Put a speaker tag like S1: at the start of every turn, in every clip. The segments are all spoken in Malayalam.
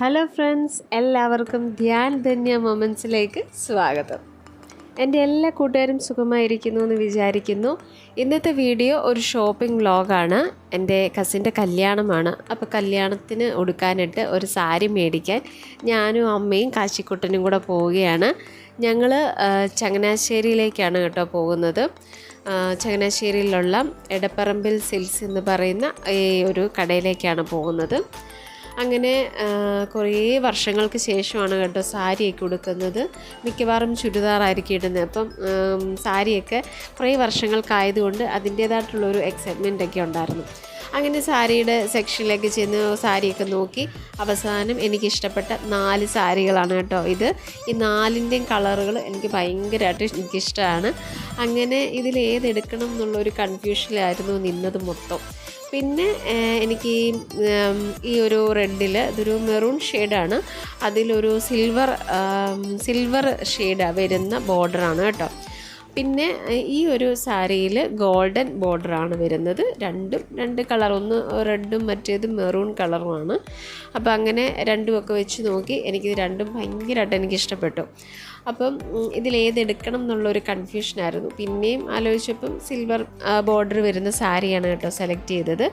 S1: ഹലോ ഫ്രണ്ട്സ് എല്ലാവർക്കും ധ്യാൻ ധന്യ മൊമെൻസിലേക്ക് സ്വാഗതം. എന്റെ എല്ലാ കൂട്ടുകാരും സുഖമായിരിക്കുന്നു എന്ന് വിചാരിക്കുന്നു. ഇന്നത്തെ വീഡിയോ ഒരു ഷോപ്പിംഗ് വ്ളോഗാണ് എന്റെ കസിന്റെ കല്യാണമാണ്. അപ്പോൾ കല്യാണത്തിന് ഉടുക്കാനിട്ട് ഒരു സാരി മേടിക്കാൻ ഞാനും അമ്മയും കാശിക്കുട്ടനും കൂടെ പോവുകയാണ്. ഞങ്ങൾ ചങ്ങനാശ്ശേരിയിലേക്കാണ് കേട്ടോ പോകുന്നത്. ചങ്ങനാശ്ശേരിയിലുള്ള എടപ്പറമ്പിൽ സിൽസ് എന്ന് പറയുന്ന ഈ ഒരു കടയിലേക്കാണ് പോകുന്നത്. അങ്ങനെ കുറേ വർഷങ്ങൾക്ക് ശേഷമാണ് കേട്ടോ സാരിയൊക്കെ ഉടുക്കുന്നത്. മിക്കവാറും ചുരിദാറായിരിക്കും ഇടുന്നത്. അപ്പം സാരിയൊക്കെ കുറേ വർഷങ്ങൾക്കായതുകൊണ്ട് അതിന്റേതായിട്ടുള്ളൊരു എക്സൈറ്റ്മെന്റ് ഒക്കെ ഉണ്ടായിരുന്നു. അങ്ങനെ സാരിയുടെ സെക്ഷനിലേക്ക് ചെന്ന് സാരിയൊക്കെ നോക്കി അവസാനം എനിക്കിഷ്ടപ്പെട്ട നാല് സാരികളാണ് കേട്ടോ ഇത്. ഈ നാലിന്റെയും കളറുകൾ എനിക്ക് ഭയങ്കരമായിട്ട് എനിക്കിഷ്ടമാണ്. അങ്ങനെ ഇതിൽ ഏതെടുക്കണം എന്നുള്ളൊരു കൺഫ്യൂഷനിലായിരുന്നു നിന്നത് മൊത്തം. പിന്നെ എനിക്ക് ഈ ഒരു റെഡിൽ ഇതൊരു മെറൂൺ ഷെയ്ഡാണ്. അതിലൊരു സിൽവർ സിൽവർ ഷെയ്ഡ് വരുന്ന ബോർഡറാണ് കേട്ടോ. പിന്നെ ഈ ഒരു സാരിയിൽ ഗോൾഡൻ ബോർഡറാണ് വരുന്നത്. രണ്ടും രണ്ട് കളർ. ഒന്ന് റെഡും മറ്റേത് മെറൂൺ കളറുമാണ്. അപ്പോൾ അങ്ങനെ രണ്ടുമൊക്കെ വെച്ച് നോക്കി എനിക്കിത് രണ്ടും ഭയങ്കരമായിട്ട് എനിക്ക് ഇഷ്ടപ്പെട്ടു. അപ്പം ഇതിലേതെടുക്കണം എന്നുള്ളൊരു കൺഫ്യൂഷനായിരുന്നു പിന്നെയും ആലോചിച്ചപ്പം സിൽവർ ബോർഡർ വരുന്ന സാരിയാണ് കേട്ടോ സെലക്ട് ചെയ്തത്.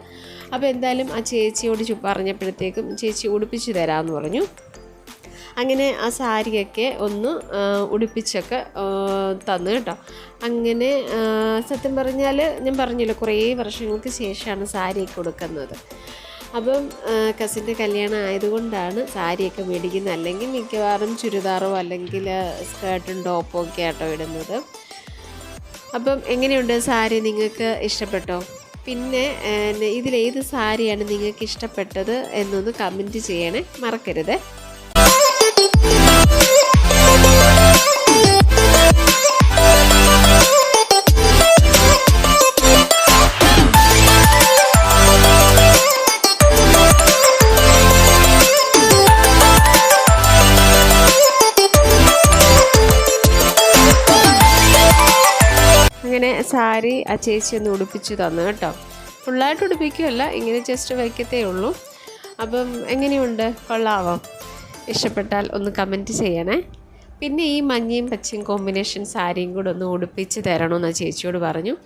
S1: അപ്പോൾ എന്തായാലും ആ ചേച്ചിയോട് പറഞ്ഞപ്പോഴത്തേക്കും ചേച്ചി ഉടുപ്പിച്ച് തരാമെന്ന് പറഞ്ഞു. അങ്ങനെ ആ സാരിയൊക്കെ ഒന്ന് ഉടുപ്പിച്ചൊക്കെ തന്നു കേട്ടോ. അങ്ങനെ സത്യം പറഞ്ഞാൽ ഞാൻ പറഞ്ഞല്ലോ കുറേ വർഷങ്ങൾക്ക് ശേഷമാണ് സാരിയൊക്കെ കൊടുക്കുന്നത് അപ്പം കസിന്റെ കല്യാണം ആയതുകൊണ്ടാണ് സാരിയൊക്കെ മേടിക്കുന്നത്. അല്ലെങ്കിൽ മിക്കവാറും ചുരിദാറോ അല്ലെങ്കിൽ സ്കേർട്ടും ടോപ്പോ ഒക്കെ ആട്ടോ ഇടുന്നത്. അപ്പം എങ്ങനെയുണ്ട് സാരി നിങ്ങൾക്ക് ഇഷ്ടപ്പെട്ടോ? പിന്നെ ഇതിലേത് സാരിയാണ് നിങ്ങൾക്ക് ഇഷ്ടപ്പെട്ടത് എന്നൊന്ന് കമന്റ് ചെയ്യണേ മറക്കരുത്. അങ്ങനെ സാരി ആ ചേച്ചി ഒന്ന് ഉടുപ്പിച്ച് തന്നു കേട്ടോ. ഫുള്ളായിട്ട് ഉടുപ്പിക്കുകയല്ല ഇങ്ങനെ ജസ്റ്റ് വയ്ക്കത്തേ ഉള്ളൂ. അപ്പം എങ്ങനെയുണ്ട്? കൊള്ളാവോ? ഇഷ്ടപ്പെട്ടാൽ ഒന്ന് കമന്റ് ചെയ്യണേ. പിന്നെ ഈ മഞ്ഞയും പച്ചയും കോമ്പിനേഷൻ സാരിയും കൂടെ ഒന്ന് ഉടുപ്പിച്ച് തരണമെന്ന് ചേച്ചിയോട് പറഞ്ഞു.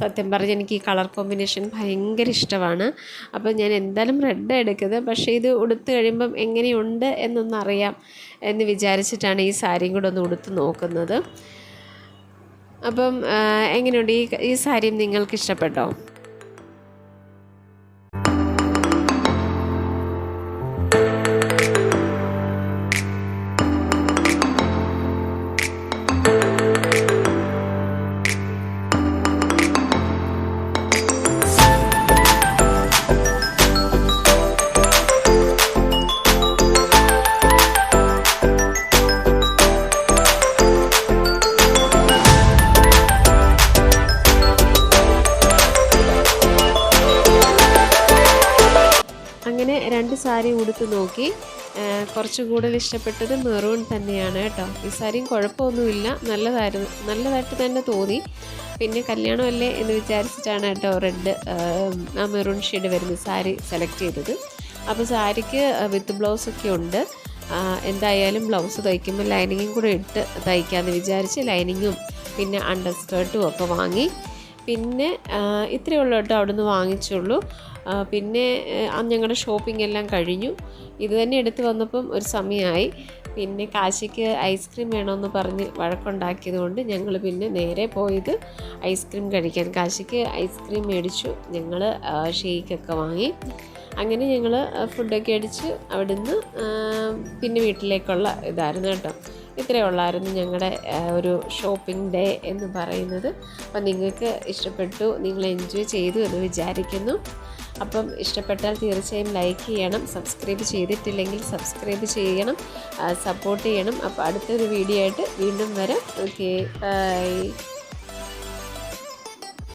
S1: സത്യം പറഞ്ഞ് എനിക്ക് ഈ കളർ കോമ്പിനേഷൻ ഭയങ്കര ഇഷ്ടമാണ്. അപ്പോൾ ഞാൻ എന്തായാലും റെഡ് എടുക്കുന്നത്. പക്ഷേ ഇത് ഉടുത്ത് കഴിയുമ്പം എങ്ങനെയുണ്ട് എന്നൊന്നറിയാം എന്ന് വിചാരിച്ചിട്ടാണ് ഈ സാരിയും കൂടെ ഒന്ന് ഉടുത്ത് നോക്കുന്നത്. അപ്പം എങ്ങനെയുണ്ട്? ഈ ഈ സാരിയും നിങ്ങൾക്ക് ഇഷ്ടപ്പെട്ടോ രണ്ട് സാരി ഉടുത്ത് നോക്കി. കുറച്ച് കൂടുതൽ ഇഷ്ടപ്പെട്ടത് മെറൂൺ തന്നെയാണ് കേട്ടോ. ഈ സാരിയും കുഴപ്പമൊന്നുമില്ല. നല്ലതായിരുന്നു. നല്ലതായിട്ട് തന്നെ തോന്നി. പിന്നെ കല്യാണമല്ലേ എന്ന് വിചാരിച്ചിട്ടാണ് കേട്ടോ റെഡ് ആ മെറൂൺ ഷെയ്ഡ് വരുന്ന സാരി സെലക്ട് ചെയ്തത്. അപ്പോൾ സാരിക്ക് വിത്ത് ബ്ലൗസൊക്കെ ഉണ്ട്. എന്തായാലും ബ്ലൗസ് തയ്ക്കുമ്പോൾ ലൈനിങ്ങും കൂടെ ഇട്ട് തയ്ക്കാമെന്ന് വിചാരിച്ച് ലൈനിങ്ങും പിന്നെ അണ്ടർ സ്കേർട്ടും ഒക്കെ വാങ്ങി. പിന്നെ ഇത്രയേ ഉള്ളൂ കേട്ടോ അവിടുന്ന് വാങ്ങിച്ചുള്ളൂ. പിന്നെ ഞങ്ങളുടെ ഷോപ്പിംഗ് എല്ലാം കഴിഞ്ഞു. ഇത് തന്നെ എടുത്ത് വന്നപ്പം ഒരു സമയമായി. പിന്നെ കാശിക്ക് ഐസ്ക്രീം വേണമെന്ന് പറഞ്ഞ് വഴക്കുണ്ടാക്കിയത് കൊണ്ട് ഞങ്ങൾ പിന്നെ നേരെ പോയത് ഐസ്ക്രീം കഴിക്കാൻ. കാശിക്ക് ഐസ്ക്രീം മേടിച്ചു. ഞങ്ങൾ ഷേക്കൊക്കെ വാങ്ങി. അങ്ങനെ ഞങ്ങൾ ഫുഡൊക്കെ അടിച്ച് അവിടുന്ന് പിന്നെ വീട്ടിലേക്കുള്ള ഇതായിരുന്നു കേട്ടോ. ഇത്രയേ ഉള്ളായിരുന്നു ഞങ്ങളുടെ ഒരു ഷോപ്പിംഗ് ഡേ എന്ന് പറയുന്നത്. അപ്പം നിങ്ങൾക്ക് ഇഷ്ടപ്പെട്ടു നിങ്ങൾ എൻജോയ് ചെയ്തു എന്ന് വിചാരിക്കുന്നു. അപ്പം ഇഷ്ടപ്പെട്ടാൽ തീർച്ചയായും ലൈക്ക് ചെയ്യണം സബ്സ്ക്രൈബ് ചെയ്തിട്ടില്ലെങ്കിൽ സബ്സ്ക്രൈബ് ചെയ്യണം സപ്പോർട്ട് ചെയ്യണം. അപ്പോൾ അടുത്തൊരു വീഡിയോ ആയിട്ട് വീണ്ടും വരാം. Okay bye